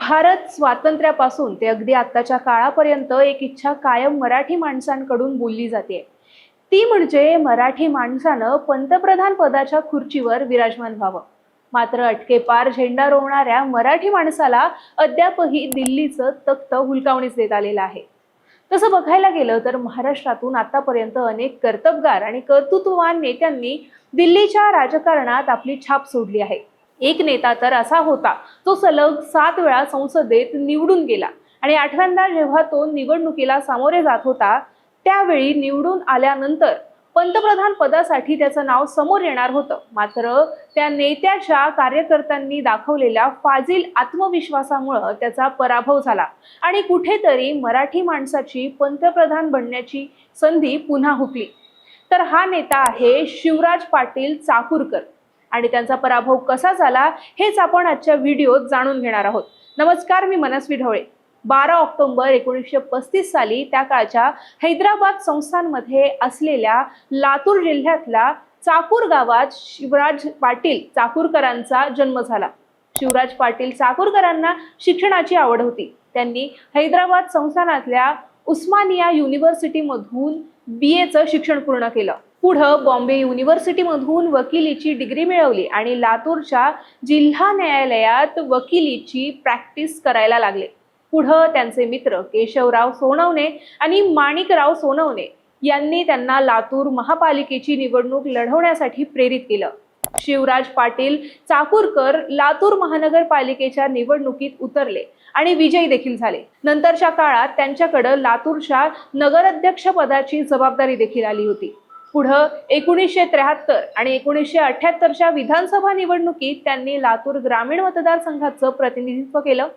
भारत स्वातंत्र्यापासून ते अगदी आत्ताच्या काळापर्यंत एक इच्छा कायम मराठी माणसांकडून बोलली जाते. ती म्हणजे मराठी माणसानं पंतप्रधान पदाच्या खुर्चीवर विराजमान व्हावं. मात्र अटकेपार झेंडा रोवणाऱ्या मराठी माणसाला अद्यापही दिल्लीचं तख्त हुलकावणीच देत आलेलं आहे. तसं बघायला गेलं तर महाराष्ट्रातून आतापर्यंत अनेक कर्तबगार आणि कर्तृत्ववान नेत्यांनी दिल्लीच्या राजकारणात आपली छाप सोडली आहे. एक नेता तर असा होता. जो सलग सात वेळा संसदेत निवडून गेला. आणि आठव्यांदा जेव्हा तो निवडणुकीला सामोरे जात होता त्यावेळी निवडून आल्यानंतर पंतप्रधान पदासाठी त्याचं नाव समोर येणार होतं. मात्र त्या नेत्याच्या कार्यकर्त्यांनी दाखवलेल्या फाजील आत्मविश्वासामुळं त्याचा पराभव झाला. आणि कुठेतरी मराठी माणसाची पंतप्रधान बनण्याची संधी पुन्हा हुकली. तर हा नेता आहे शिवराज पाटील चाकूरकर. आणि त्यांचा पराभव कसा झाला हेच आपण आजच्या व्हिडिओत जाणून घेणार आहोत. नमस्कार मी मनस्वी ढवळे. बारा ऑक्टोबर एकोणीसशे पस्तीस साली त्या काळच्या हैदराबाद संस्थांमध्ये असलेल्या लातूर जिल्ह्यातल्या चाकूर गावात शिवराज पाटील चाकूरकरांचा जन्म झाला. शिवराज पाटील चाकूरकरांना शिक्षणाची आवड होती. त्यांनी हैदराबाद संस्थानातल्या उस्मानिया युनिव्हर्सिटीमधून बी एचं शिक्षण पूर्ण केलं. पुढं बॉम्बे युनिव्हर्सिटीमधून वकिलीची डिग्री मिळवली आणि लातूरच्या जिल्हा न्यायालयात वकिलीची प्रॅक्टिस करायला लागले. पुढं त्यांचे मित्र केशवराव सोनवणे आणि माणिकराव सोनवणे यांनी त्यांना लातूर महापालिकेची निवडणूक लढवण्यासाठी प्रेरित केलं. शिवराज पाटील चाकूरकर लातूर महानगरपालिकेच्या निवडणुकीत उतरले आणि विजयी देखील झाले. नंतरच्या काळात त्यांच्याकडं लातूरच्या नगराध्यक्ष पदाची जबाबदारी देखील आली होती. पुढं एकोणीसशे त्र्याहत्तर आणि एकोणीसशे अठ्याहत्तरच्या विधानसभा निवडणुकीत त्यांनी लातूर ग्रामीण मतदारसंघाचं प्रतिनिधित्व केलं.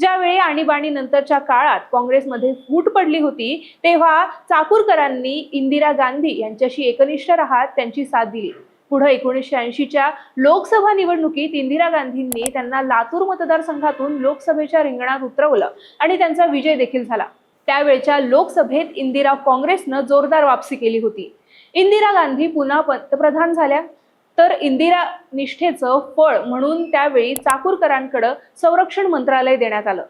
ज्यावेळी आणीबाणी नंतरच्या काळात काँग्रेसमध्ये फूट पडली होती तेव्हा चाकूरकरांनी इंदिरा गांधी यांच्याशी एकनिष्ठ राहत त्यांची साथ दिली. पुढे एकोणीसशे ऐंशीच्या लोकसभा निवडणुकीत इंदिरा गांधींनी त्यांना लातूर मतदारसंघातून लोकसभेच्या रिंगणात उतरवलं आणि त्यांचा विजय देखील झाला. त्यावेळच्या लोकसभेत इंदिरा काँग्रेसनं जोरदार वापसी केली होती. इंदिरा गांधी पुन्हा पंतप्रधान झाल्या. तर इंदिरा निष्ठेचं फळ म्हणून त्यावेळी चाकूरकरांकडं संरक्षण मंत्रालय देण्यात आलं.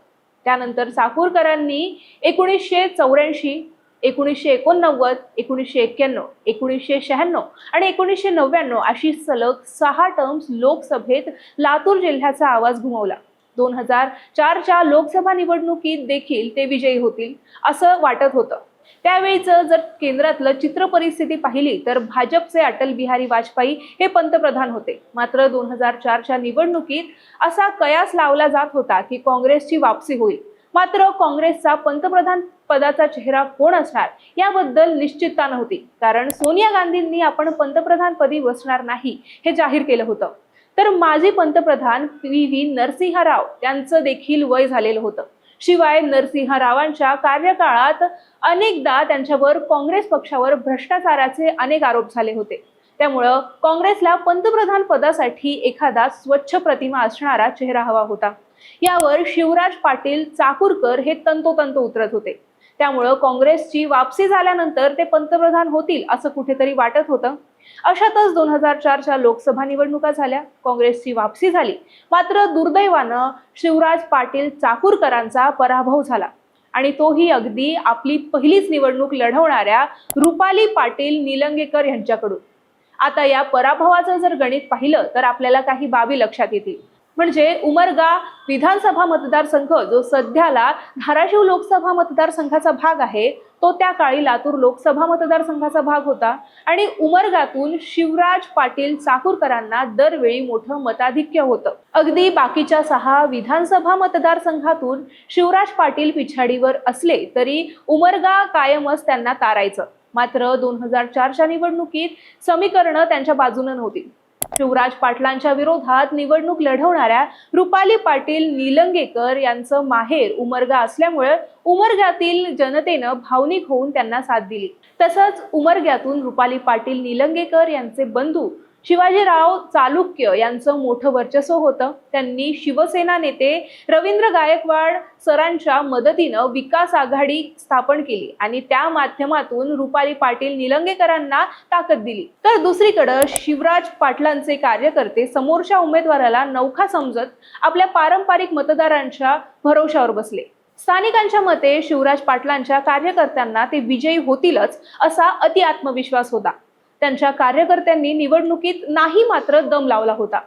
त्यानंतर चाकूरकरांनी एकोणीसशे चौऱ्याऐंशी एकोणीसशे एकोणनव्वद एकोणीसशे एक्क्याण्णव एकोणीसशे शहाण्णव आणि एकोणीसशे नव्याण्णव अशी सलग सहा टर्म्स लोकसभेत लातूर जिल्ह्याचा आवाज घुमवला. दोन हजार चारच्या लोकसभा निवडणुकीत देखील ते विजयी होतील असं वाटत होतं. त्यावेळीचं जर केंद्रातलं चित्र परिस्थिती पाहिली तर भाजपचे अटल बिहारी वाजपेयी हे पंतप्रधान होते. मात्र दोन हजार चारच्या निवडणुकीत असा कयास लावला जात होता की काँग्रेसची वापसी होईल. मात्र काँग्रेसचा पंतप्रधान पदाचा चेहरा कोण असणार याबद्दल निश्चितता नव्हती. कारण सोनिया गांधींनी आपण पंतप्रधान पदी बसणार नाही हे जाहीर केलं होतं. तर माजी पंतप्रधान पी व्ही नरसिंह राव यांचं देखील वय झालेलं होतं. शिवाय नरसिंह रावांच्या कार्यकाळात अनेकदा त्यांच्यावर काँग्रेस पक्षावर भ्रष्टाचाराचे अनेक आरोप झाले होते. त्यामुळं काँग्रेसला पंतप्रधान पदासाठी एखादा स्वच्छ प्रतिमा असणारा चेहरा हवा होता. यावर शिवराज पाटील चाकूरकर हे तंतोतंत उतरत होते. त्यामुळं काँग्रेसची वापसी झाल्यानंतर ते पंतप्रधान होतील असं कुठेतरी वाटत होतं. अशातच दोन हजार चारच्या लोकसभा निवडणुका झाल्या. काँग्रेसची वापसी झाली. मात्र दुर्दैवानं शिवराज पाटील चाकूरकरांचा पराभव झाला. आणि तोही अगदी आपली पहिलीच निवडणूक लढवणाऱ्या रुपाली पाटील निलंगेकर यांच्याकडून. आता या पराभवाचं जर गणित पाहिलं तर आपल्याला काही बाबी लक्षात येतील. म्हणजे उमरगा विधानसभा मतदारसंघ जो सध्याला धाराशिव लोकसभा मतदारसंघाचा भाग आहे तो त्या काळी लातूर लोकसभा मतदारसंघाचा भाग होता. आणि उमरगातून शिवराज पाटील चाकूरकरांना दरवेळी मोठं मताधिक्य होतं. अगदी बाकीच्या सहा विधानसभा मतदारसंघातून शिवराज पाटील पिछाडीवर असले तरी उमरगा कायमच त्यांना तारायचं. मात्र दोन हजार चारच्या निवडणुकीत समीकरणं त्यांच्या बाजूनं नव्हती. शिवराज पाटलांच्या विरोधात निवडणूक लढवणाऱ्या रुपाली पाटील निलंगेकर यांचं माहेर उमरगा असल्यामुळे उमरग्यातील जनतेनं भावनिक होऊन त्यांना साथ दिली. तसंच उमरग्यातून रुपाली पाटील निलंगेकर यांचे बंधू शिवाजीराव चालुक्य यांचं मोठं वर्चस्व होतं. त्यांनी शिवसेना नेते रवींद्र गायकवाड सरांच्या मदतीनं विकास आघाडी स्थापन केली आणि त्या माध्यमातून रुपाली पाटील निलंगेकरांना ताकद दिली. तर दुसरीकडं शिवराज पाटलांचे कार्यकर्ते समोरच्या उमेदवाराला नौखा समजत आपल्या पारंपरिक मतदारांच्या भरोशावर बसले. स्थानिकांच्या मते शिवराज पाटलांच्या कार्यकर्त्यांना ते विजयी होतीलच असा अति आत्मविश्वास होता. त्यांच्या कार्यकर्त्यांनी निवडणुकीत नाही मात्र दम लावला होता.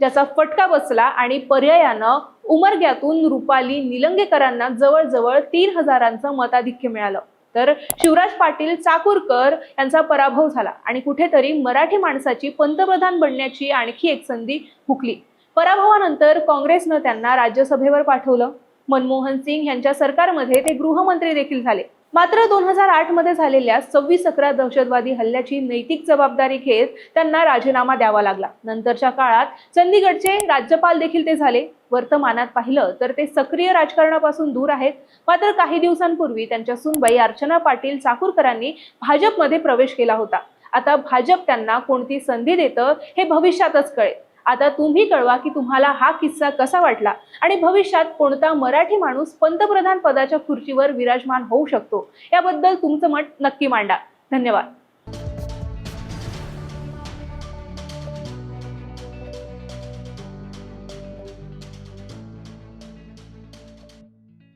ज्याचा फटका बसला आणि पर्यायानं उमरग्यातून रुपाली निलंगेकरांना जवळजवळ तीन हजारांचं मताधिक्य मिळालं. तर शिवराज पाटील चाकूरकर यांचा पराभव झाला आणि कुठेतरी मराठी माणसाची पंतप्रधान बनण्याची आणखी एक संधी हुकली. पराभवानंतर काँग्रेसनं त्यांना राज्यसभेवर पाठवलं. मनमोहन सिंग यांच्या सरकारमध्ये ते गृहमंत्री देखील झाले. मात्र दोन हजार आठमध्ये झालेल्या सव्वीस अकरा दहशतवादी हल्ल्याची नैतिक जबाबदारी घेत त्यांना राजीनामा द्यावा लागला. नंतरच्या काळात चंदीगडचे राज्यपाल देखील ते झाले. वर्तमानात पाहिलं तर ते सक्रिय राजकारणापासून दूर आहेत. मात्र काही दिवसांपूर्वी त्यांच्या सुनबाई अर्चना पाटील चाकूरकरांनी भाजपमध्ये प्रवेश केला होता. आता भाजप त्यांना कोणती संधी देतं हे भविष्यातच कळेल. आता तुम्ही कळवा की तुम्हाला हा किस्सा कसा वाटला. आणि भविष्यात कोणता मराठी माणूस पंतप्रधान पदाच्या खुर्चीवर विराजमान होऊ शकतो. याबद्दल तुमचं मत नक्की मांडा. धन्यवाद.